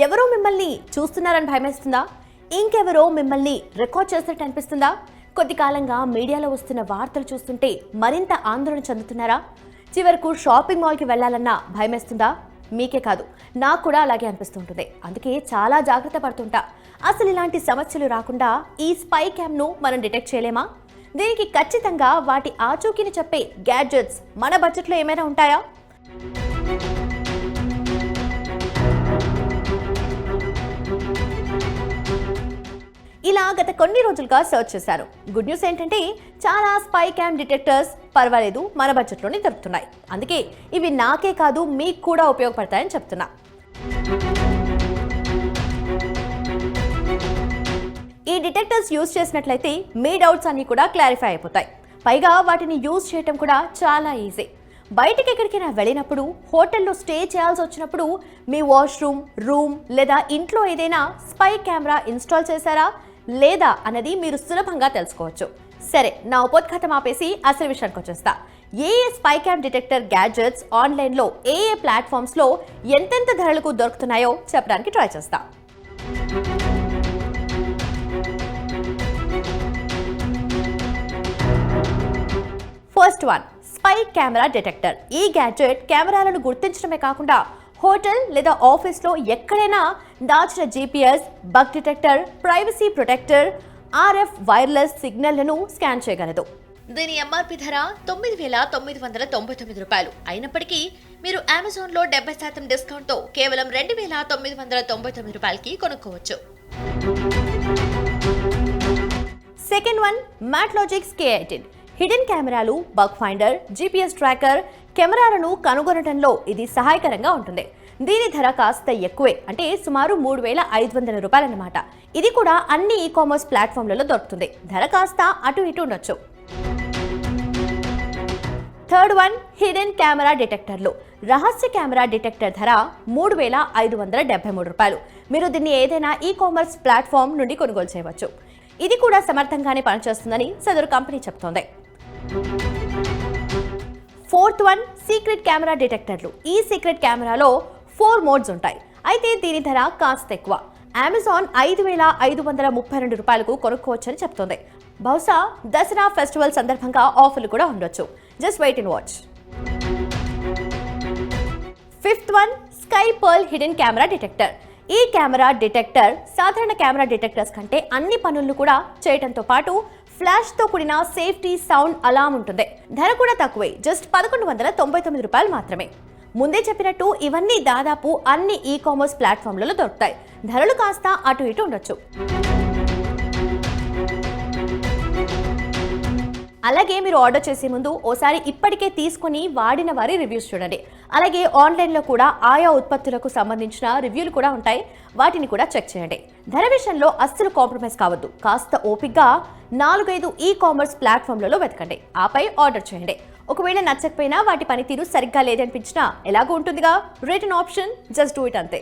ఎవరో మిమ్మల్ని చూస్తున్నారని భయమేస్తుందా? ఇంకెవరో మిమ్మల్ని రికార్డ్ చేసినట్టు అనిపిస్తుందా? కొద్ది కాలంగా మీడియాలో వస్తున్న వార్తలు చూస్తుంటే మరింత ఆందోళన చెందుతున్నారా? చివరకు షాపింగ్ మాల్కి వెళ్ళాలన్నా భయమేస్తుందా? మీకే కాదు నాకు కూడా అలాగే అనిపిస్తుంటుంది. అందుకే చాలా జాగ్రత్త పడుతుంటా. అసలు ఇలాంటి సమస్యలు రాకుండా ఈ స్పై క్యామ్ను మనం డిటెక్ట్ చేయలేమా? దీనికి ఖచ్చితంగా వాటి ఆచూకీని చెప్పే గ్యాడ్జెట్స్ మన బడ్జెట్లో ఏమైనా ఉంటాయా? గత కొన్ని రోజులుగా సర్చ్ చేశారు. గుడ్ న్యూస్ ఏంటంటే చాలా స్పై క్యామ్ డిటెక్టర్స్ పర్వాలేదు మన బడ్జెట్లోనే దొరుకుతున్నాయి. అందుకే ఇవి నాకే కాదు మీకు కూడా ఉపయోగపడతాయని చెప్తున్నా. ఈ డిటెక్టర్స్ యూజ్ చేసినట్లయితే మీ డౌట్స్ అన్నీ కూడా క్లారిఫై అయిపోతాయి. పైగా వాటిని యూజ్ చేయటం కూడా చాలా ఈజీ బయటికి ఎక్కడికైనా వెళ్ళినప్పుడు హోటల్లో స్టే చేయాల్సి వచ్చినప్పుడు మీ వాష్రూమ్ రూమ్ లేదా ఇంట్లో ఏదైనా స్పై కెమెరా ఇన్స్టాల్ చేశారా? లేదా అన్నది మీరు సులభంగా తెలుసుకోవచ్చు. సరే నా ఉపోద్ఘాతం ఆపేసి అసలు విషయానికి వచ్చేస్తా. ఏ ఏ స్పై క్యామ్ డిటెక్టర్ గ్యాడ్జెట్స్ ఆన్లైన్లో ఏ ఏ ప్లాట్ఫామ్స్లో ఎంతెంత ధరలకు దొరుకుతున్నాయో చెప్పడానికి ట్రై చేస్తా. First one spy camera detector ఈ గ్యాడ్జెట్ కెమెరాలను గుర్తించడమే కాకుండా హోటల్ లేదా ఆఫీస్లో ఎక్కడైనా దాచిన GPS bug detector privacy protector RF wireless సిగ్నల్లను scan చేయగలదు. దీని ఎంఆర్పి ధర తొమ్మిది వేల తొమ్మిది వందల తొంభై తొమ్మిది రూపాయలు. అయినప్పటికీ మీరు అమెజాన్లో డెబ్బై శాతం డిస్కౌంట్తో కేవలం రెండు వేల తొమ్మిది వందల తొంభై తొమ్మిది రూపాయలకి కొనుక్కోవచ్చు. Second one Matlogix K eighteen. Hidden కెమెరాలు బగ్ ఫైండర్ జీపీఎస్ ట్రాకర్ కెమెరాలను కనుగొనడంలో ఇది సహాయకరంగా ఉంటుంది. దీని ధర కాస్త ఎక్కువే అంటే సుమారు మూడు వేల ఐదు వందల రూపాయలన్నమాట. ఇది కూడా అన్ని ఈ కామర్స్ ప్లాట్ఫామ్లలో దొరుకుతుంది. ధర కాస్త అటు ఇటు ఉండొచ్చు. థర్డ్ వన్ హిడెన్ కెమెరా డిటెక్టర్లు. రహస్య కెమెరా డిటెక్టర్ ధర మూడు వేల ఐదు వందల డెబ్బై మూడు రూపాయలు. మీరు దీన్ని ఏదైనా ఈ కామర్స్ ప్లాట్ఫామ్ నుండి కొనుగోలు చేయవచ్చు. ఇది కూడా సమర్థంగానే పనిచేస్తుందని సదరు కంపెనీ చెప్తోంది ఫోర్త్ వన్ సీక్రెట్ కెమెరా డిటెక్టర్లు. ఈ సీక్రెట్ కెమెరాలో ఫోర్ మోడ్స్ ఉంటాయి. అయితే దీని ధర కాస్త ఎక్కువ. అమెజాన్ ఐదు వేల ఐదు వందల ముప్పై రెండు రూపాయలకు కొనుక్కోవచ్చని చెప్తోంది. బహుశా దసరా ఫెస్టివల్ సందర్భంగా ఆఫర్లు కూడా ఉండొచ్చు. Just wait in watch. Fifth one sky pearl hidden camera detector. ఈ కెమెరా డిటెక్టర్ సాధారణ కెమెరా డిటెక్టర్స్ కంటే అన్ని పనులను కూడా చేయడంతో పాటు ఫ్లాష్తో కూడిన సేఫ్టీ సౌండ్ అలామ్ ఉంటుంది. ధర కూడా తక్కువే జస్ట్ పదకొండు వందల తొంభై తొమ్మిది రూపాయలు మాత్రమే. ముందే చెప్పినట్టు ఇవన్నీ దాదాపు అన్ని ఈ కామర్స్ ప్లాట్ఫామ్లలో దొరుకుతాయి. ధరలు కాస్త అటు ఇటు ఉండొచ్చు. అలాగే మీరు ఆర్డర్ చేసే ముందు ఓసారి ఇప్పటికే తీసుకొని వాడిన వారి రివ్యూస్ చూడండి. అలాగే ఆన్లైన్లో కూడా ఆయా ఉత్పత్తులకు సంబంధించిన రివ్యూలు కూడా ఉంటాయి. వాటిని కూడా చెక్ చేయండి. ధర విషయంలో అస్సలు కాంప్రమైజ్ కావద్దు. కాస్త ఓపిక్గా నాలుగైదు ఈ కామర్స్ ప్లాట్ఫామ్లలో వెతకండి. ఆపై ఆర్డర్ చేయండి. ఒకవేళ నచ్చకపోయినా వాటి పనితీరు సరిగ్గా లేదనిపించినా ఎలాగో ఉంటుందిగా? Return option just do it అంతే.